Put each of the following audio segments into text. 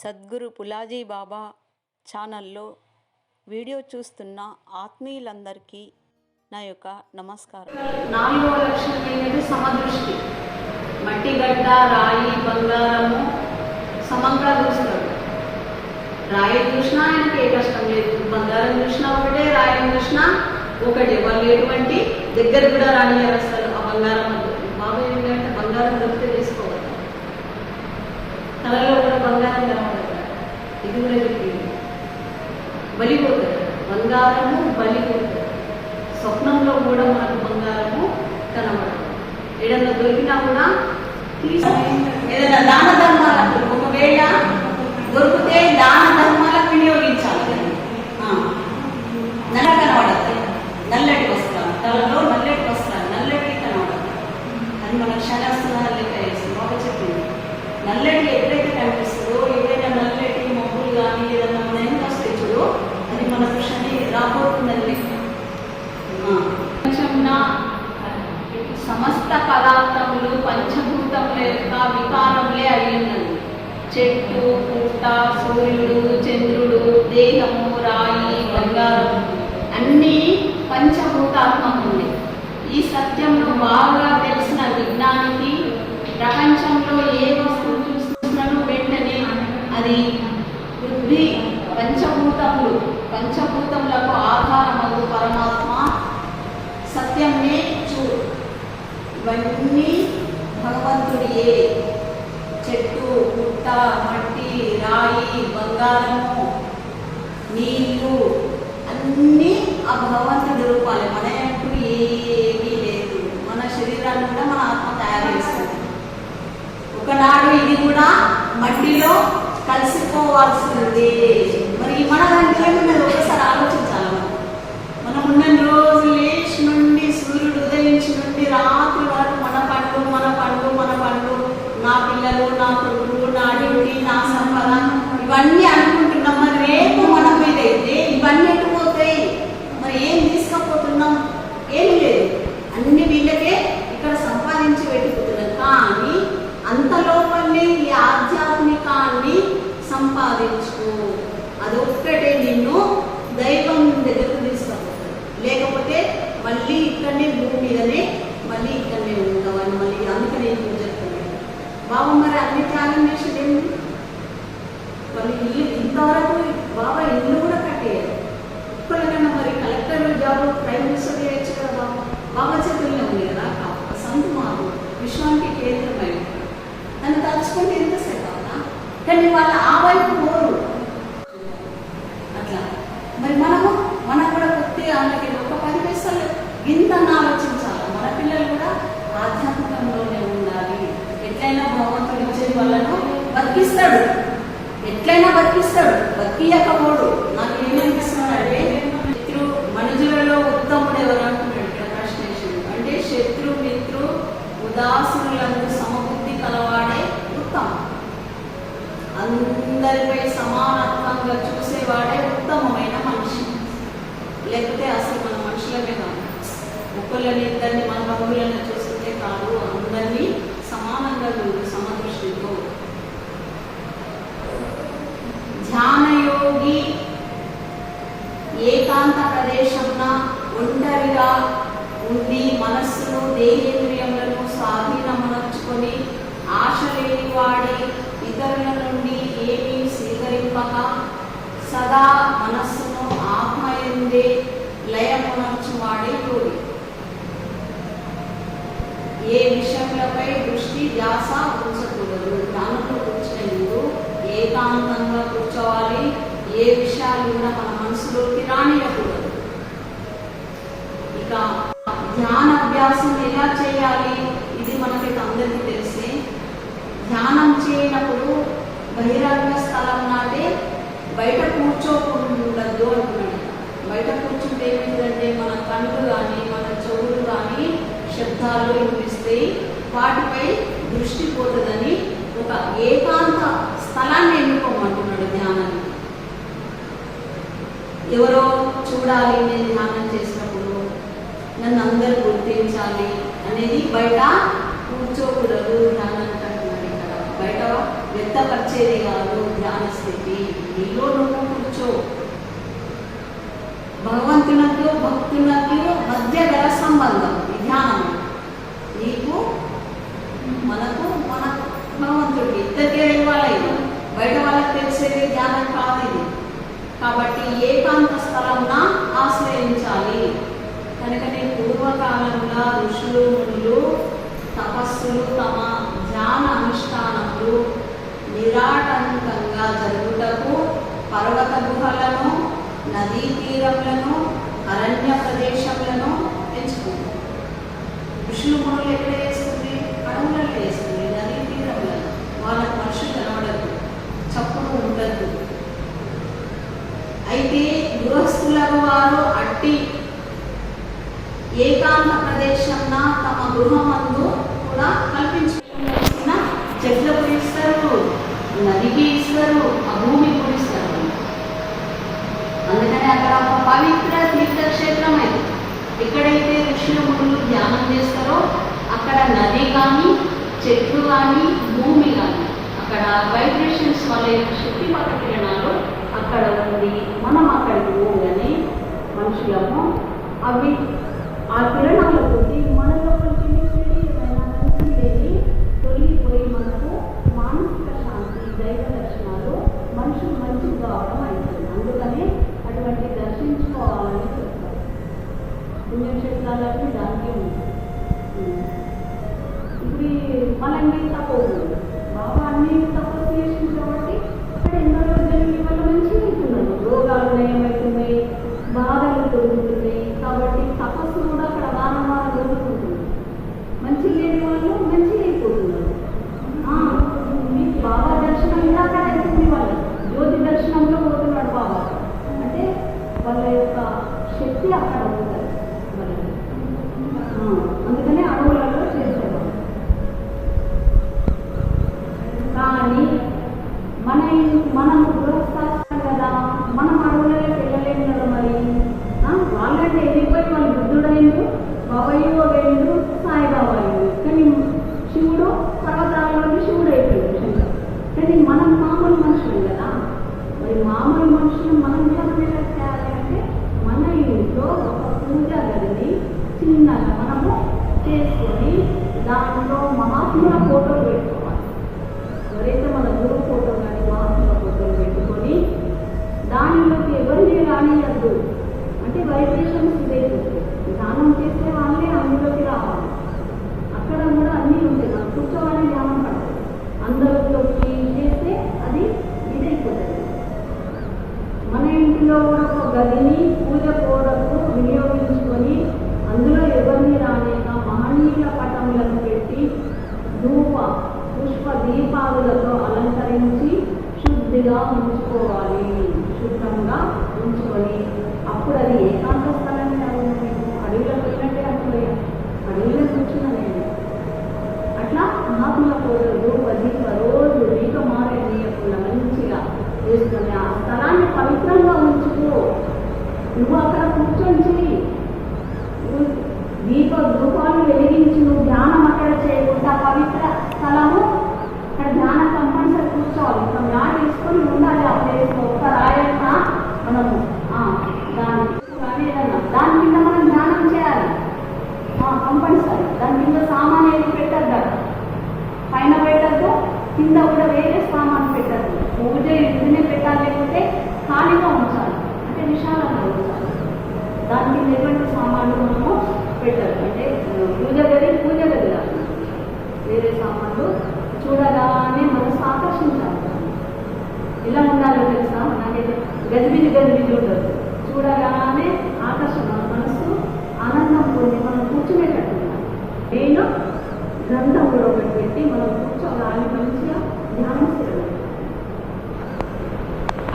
సద్గురు పులాజీ బాబా ఛానల్లో వీడియో చూస్తున్న ఆత్మీయులందరికీ నా యొక్క నమస్కారం. నాలుగవ లక్షణం ఏంటంటే సమదృష్టి. మట్టి గడ్డ రాయి బంగారము సమంగా చూస్తాడు రాయి చూసినా ఆయనకి ఏ కష్టం లేదు. బంగారం చూసినా ఒకటే రాయి చూసినా ఒకటే. వాళ్ళు ఎటువంటి దగ్గర కూడా రానియారు అసలు. ఆ బంగారం బాబు ఏంటంటే బంగారం దొరికితే తీసుకోవాలి. కళలో కూడా బంగారం కనబడదు ఇది కూడా చెప్పింది బలిపోతుంది బంగారము బలిపోతుంది స్వప్నంలో కూడా మనకు బంగారము కనబడదు. ఏదన్నా దొరికినా కూడా ఏదైనా దాన ధర్మాలకు ఒకవేళ దొరికితే దాన ధర్మాలకు వినియోగించాలి నల్ల కనబడతాయి నల్లటి వస్త్రాలు. తలలో నల్లటి వస్త్రాలు నల్లటి కనబడదు అది మన క్షణస్తున్న లెక్క వేస్తుంది బాగా చెప్పింది నల్లటి ఎప్పుడైతే కనిపిస్తుందో ఏదైనా నల్లటి మబ్బులు కానీ ఏదైనా మన ఎంత వస్తాయి చూడు అది మన శని రాబోతుందని లెక్క ఆ. ప్రపంచంన సమస్త పదార్థములు పంచభూతముల యొక్క వికారములే అయి ఉన్నది చెట్టు పుట్ట సూర్యుడు చంద్రుడు దేహము రాయి బంగారం అన్నీ పంచభూతాత్మకులే ఈ సత్యంలో బాగా తెలిసిన విజ్ఞానికి ప్రపంచంలో ఏ వస్తువు చూస్తున్నాను వెంటనే అది పృథ్వీ పంచభూతములు. పంచభూతములకు ఆధారమగు పరమాత్మ సత్యంనే చూ ఇవన్నీ భగవంతుడియే. మట్టి రాయి బంగారము నీళ్ళు అన్నీ ఆ భగవంతుడి రూపాలే. మన అంటూ ఏమీ లేదు. మన శరీరాన్ని కూడా మన ఆత్మ తయారు చేస్తుంది. ఒకనాడు ఇది కూడా మట్టిలో కలిసిపోవాల్సింది. మరి మన దాంట్లో ఏమన్నది? ఒకసారి ఆలోచించాలి మనం. మనం ఉన్న రోజు లేచి నుండి సూర్యుడు ఉదయించి నుండి రాత్రి వరకు మన పండు మన పండు మన పండు నా పిల్లలు నా కొడుకు నా డ్యూటీ నా సంపద ఇవన్నీ అనుకుంటున్నాం. మరి రేపు మన మీద అయితే ఇవన్నీ ఎట్టుపోతాయి పోతాయి? మరి ఏం తీసుకపోతున్నాం? ఏం లేదు. అన్ని వీళ్ళకే ఇక్కడ సంపాదించి పెట్టుకుంటున్నాం. కానీ అంత లోపలనే ఈ ఆధ్యాత్మికాన్ని సంపాదించు. అదొక్కటే నిన్ను దైవం దగ్గరకు తీసుకపోతుంది లేకపోతే మళ్ళీ ఇక్కడనే భూమి మీదనే మళ్ళీ ఇక్కడనే ఉండవని మళ్ళీ అందుకనే నేను బాబు మరి అన్ని త్యాగం చేసేది ఏంటి ఇల్లు ఇంతవరకు బాబా ఇల్లు కూడా కట్టేయాలి. ఒక్కళ్ళకన్నా మరి కలెక్టర్ జాబ్ ప్రైమ్ మినిస్టర్ చేయొచ్చు కదా బాబా? బాబా చేతుల్లో ఉంది కదా? సంతు మాకు. విశ్వానికి కేంద్రమైన నన్ను తలుచుకుంటే ఎంతసేపు అవునా? కానీ వాళ్ళ ఆ వైపు పోరు అట్లా మరి మనము మనకు కూడా కొద్దిగా వాళ్ళకి ఒక పది పైసలు ఇంత ఆలోచించాలి మన పిల్లలు కూడా ఆధ్యాత్మికంలోనే ఉండాలి ఎట్లయినా భగవంతుడు ఇచ్చేది వాళ్ళను బతికిస్తాడు. ఎట్లయినా బతికిస్తాడు. బతికియకపోడు. నాకు ఏమనిపిస్తున్నాడు అంటే శత్రు మనుజులలో ఉత్తముడు ఎవరు అంటున్నాడు ఇక్కడ అంటే శత్రు మిత్రు ఉదాసులందు సమబుద్ధి కలవాడే ఉత్తమం అందరిపై సమానత్వంగా చూసేవాడే ఉత్తమమైన మనిషి. లేకపోతే అసలు మన మనుషులమే కాదు. ఒకళ్ళని ఇద్దరిని మన బంధువులను చూస్తుంటే కాదు అందరినీ సమానంగా చూడు ఏకాంత ప్రదేశంన ఒంటరిగా ఉండి మనస్సును దేహేంద్రియములను స్వాధీనమునర్చుకొని ఆశ లేని ఇతరుల నుండి ఏమీ స్వీకరింపక సదా మనస్సును ఆత్మయందే లయమునర్చువాడే యోగి ఏ విషయములపై దృష్టి ధ్యాస ఉంచకూడదు. దానిలో కూర్చునేందుకు ఏకాంతంగా కూర్చోవాలి. ఏ విషయాలు కూడా మన మనసులోకి రానియకూడదు ఇక ధ్యాన అభ్యాసం ఎలా చేయాలి? ఇది మనకి అందరికీ తెలిసే. ధ్యానం చేయనప్పుడు బహిరంగ స్థలం నాటే బయట కూర్చోకూడదు అంటున్నాడు బయట కూర్చుంటే ఏమిటంటే మన కళ్ళు కానీ మన చెవులు కానీ శబ్దాలు వినిపిస్తాయి వాటిపై దృష్టి పోతుందని ఒక ఏకాంత స్థలాన్ని ఎన్నుకోమంటున్నాడు ధ్యానాన్ని ఎవరో చూడాలి నేను ధ్యానం చేసినప్పుడు నన్ను అందరు గుర్తించాలి అనేది బయట కూర్చోకూడదు ధ్యానం అంటున్నాడు ఇక్కడ. బయట వ్యక్తపరిచేది కాదు ధ్యాన స్థితి. నీలో నువ్వు కూర్చో. భగవంతునకు భక్తునకు మధ్య గల సంబంధం ధ్యానం. నీకు మనకు మన భగవంతుడికి. ఇద్దరికే వెళ్ళాలి బయట వాళ్ళకి తెలిసేది ధ్యానం కాదు ఇది. కాబట్టి ఏకాంత స్థలంన ఆశ్రయించాలి? కనుకనే పూర్వకాలంలో ఋషులు మునులు తపస్సులు తమ ధ్యాన అనుష్ఠానములు నిరాటంకంగా జరుగుటకు పర్వత గుహలను నదీ తీరములను అరణ్య ప్రదేశములను ఎంచుకుంటారు ఋషులు మునులు ఎక్కడ వేస్తుంది అడవులలో వేస్తుంది నదీ తీరములను వాళ్ళకు మనుషులు కనబడదు చప్పుడు ఉండదు అయితే గృహస్థులకు వారు అట్టి ఏకాంత ప్రదేశంన తమ గృహమందు కూడా కల్పించుకున్న చెట్లకు ఇస్తారు నదికి ఇస్తారు ఆ భూమికి కూడా ఇస్తారు అందుకని అక్కడ ఒక పవిత్ర తీర్థక్షేత్రం అది ఎక్కడైతే ఋషులు మునులు ధ్యానం చేస్తారో అక్కడ నది కానీ చెట్లు కానీ భూమి కానీ అక్కడ వైబ్రేషన్స్ వల్ల యొక్క శక్తి పక్క కిరణాలు అక్కడ ఉంది మనం అక్కడికి పోగానే మనుషులము అవి ఆ కిరణాలతోటి మన లోపలికి శరీరమైన లేని తొలగిపోయి మనకు మానసిక శాంతి దైవ దర్శనాలు మనుషులు మంచి కావడం అవుతుంది అందుకని అటువంటి దర్శించుకోవాలని చెప్తారు. పుణ్యక్షేత్రాలకి దానికి ఉంది. ఉం. ఇప్పుడు ఈ మళ్ళీ బాబా అన్ని తక్కువ చేసింది కాబట్టి అక్కడ ఎన్నో రోజులు ఇవాళ మంచిగా అవుతున్నాడు రోగాలు నయమవుతున్నాయి బాధలు తొలుగుతున్నాయి కాబట్టి తపస్సు కూడా అక్కడ వారం వారం జరుగుతుంది మంచి లేని వాళ్ళు మంచిగా అయిపోతున్నారు ఆ, మీకు బాబా దర్శనం కూడా అక్కడ అవుతుంది వాళ్ళు జ్యోతి దర్శనంలో పోతున్నాడు బాబా అంటే వాళ్ళ యొక్క శక్తి అక్కడ ఉంటుంది వాళ్ళకి ఆ, అందుకనే అడవులలో చేసేవాళ్ళు కానీ మన ఇన్- మనం గృహస్థాశ్రం కదా మనం అడవులలో వెళ్ళలేము కదా మరి ఆ, వాళ్ళంటే వెళ్ళిపోయి వాళ్ళు బుద్ధుడైండు బాబాయ్యో వేయండు సాయిబాబా అయ్యిండు కానీ శివుడు పర్వతాలలో శివుడు అయిపోయాడు శంకర్ కానీ మనం మామూలు మనుషులు కదా మరి మామూలు మనుషులు మనం ధ్యానం ఎలా చేయాలి అంటే మన ఇంట్లో ఒక పూజ గదిని చిన్నగా మనము చేసుకొని దాంట్లో మహాత్ముల ఫోటోలు పెట్టుకోవాలి. ఎవరైతే మన గురువు ఫోటో కానీ మహాత్ముల ఫోటోలు పెట్టుకొని దానిలోకి ఎవరిని రానియద్దు. అంటే వైబ్రేషన్స్ లేదు. దానం చేసే వాళ్ళే అందులోకి రావాలి అక్కడ కూడా అన్నీ ఉంటాయి మనం కూర్చోవాలి ధ్యానం పడతాయి అందరిలోకి చేస్తే అది ఇదైపోతుంది మన ఇంటిలో కూడా ఒక గదిని పూజ కోడకు వినియోగించుకొని అందులో ఎవరిని రానేక మహనీయుల పటములను పెట్టి ధూప పుష్ప దీపాదులతో అలంకరించి శుద్ధిగా ఉంచుకోవాలి శుభ్రంగా ఉంచుకొని అప్పుడు అది ఏకాంత స్థలాన్ని అవుతుంది అడవిలో పోయినట్టే అప్పుడు అడవిలో కూర్చున్న నేను అట్లా మహాత్ముల కోరు ధూప దీప రోజు దీపమారే నీయకుండా మంచిగా చేసుకొని ఆ స్థలాన్ని పవిత్రంగా ఉంచుకో నువ్వు అక్కడ కూర్చొని చెయ్యి నువ్వు దీప ధూపాలు వెలిగించి నువ్వు ధ్యానం అక్కడ చేయకుండా పవిత్ర స్థలము. అక్కడ ధ్యానం కంపల్సరీ కూర్చోవాలి. ఒక మ్యాట్ తీసుకొని ఉండాలి ఆ ప్లేస్ ఒక్క రాయన్న మనము. దాని ఏదన్నా. దాని కింద మనం ధ్యానం చేయాలి. కంపల్సరీ. దాని కింద సామాన్ ఏది పెట్టద్దు పైన పెట్టద్దు కింద కూడా వేరే సామాన్ పెట్టద్దు. పూజ ఇంటినే పెట్టాలి లేకపోతే ఖాళీగా ఉంచాలి. అంటే విశాలంగా ఉంచాలి. దాని కింద ఎటువంటి సామాన్లు మనము పెట్టారు. అంటే పూజ గది పూజ గది వేరే సామాన్లు చూడగానే మనసు ఆకర్షించాలి. ఎలా ఉండాలో తెలుసా? నాకైతే గజిబిజి గజిబిజి ఉండదు చూడగానే ఆకర్షణ మనసు ఆనందం పొంది మనం కూర్చునేటట్టు నేను గ్రంథ కూడా ఒకటి పెట్టి మనం కూర్చోగాలి మంచిగా ధ్యానం చేయాలి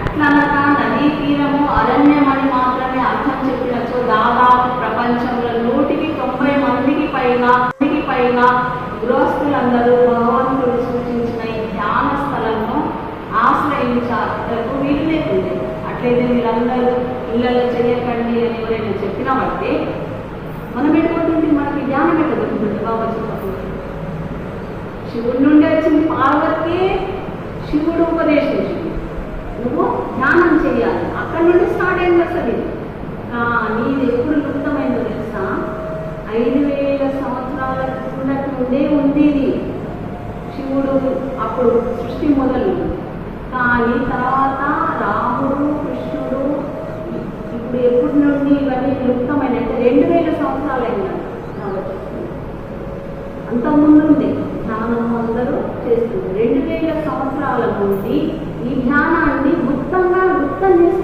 అట్లనక నదీ తీరము అరణ్యమని మాత్రమే అర్థం చెప్పినచో దాదాపు ప్రపంచంలో నూటికి తొంభై మందికి పైన పైన గృహస్థులందరూ భగవంతుడు సూచించిన ఈ ధ్యాన స్థలంను ఆశ్రయించారు. వీలు లేకుండే. అట్లయితే మీరందరూ ఇళ్ళలో చేయకండి అని ఎవరైనా చెప్పినామంటే మనం ఎటువంటి మనకి జ్ఞానం ఎక్కడ దొరుకుతుంది బాబా చెప్పకుండా శివుడి నుండి వచ్చింది పార్వతి శివుడు ఉపదేశించింది. నువ్వు ధ్యానం చేయాలి అక్కడ నుండి స్టార్ట్ అయింది అసలు ఇది. ఎప్పుడు లుప్తమైందో తెలుసా? ఐదు ఉండే ఉంది శివుడు అప్పుడు సృష్టి మొదలు. కానీ తర్వాత రాముడు కృష్ణుడు ఇప్పుడు ఎప్పటి నుండి ఇవన్నీ విలుప్తమైన అంటే రెండు వేల సంవత్సరాలైన అంతకుముందు ఉంది ధ్యానం అందరూ చేస్తుంది రెండు వేల సంవత్సరాల నుండి ఈ ధ్యానాన్ని గుప్తంగా గుప్తం చేస్తుంది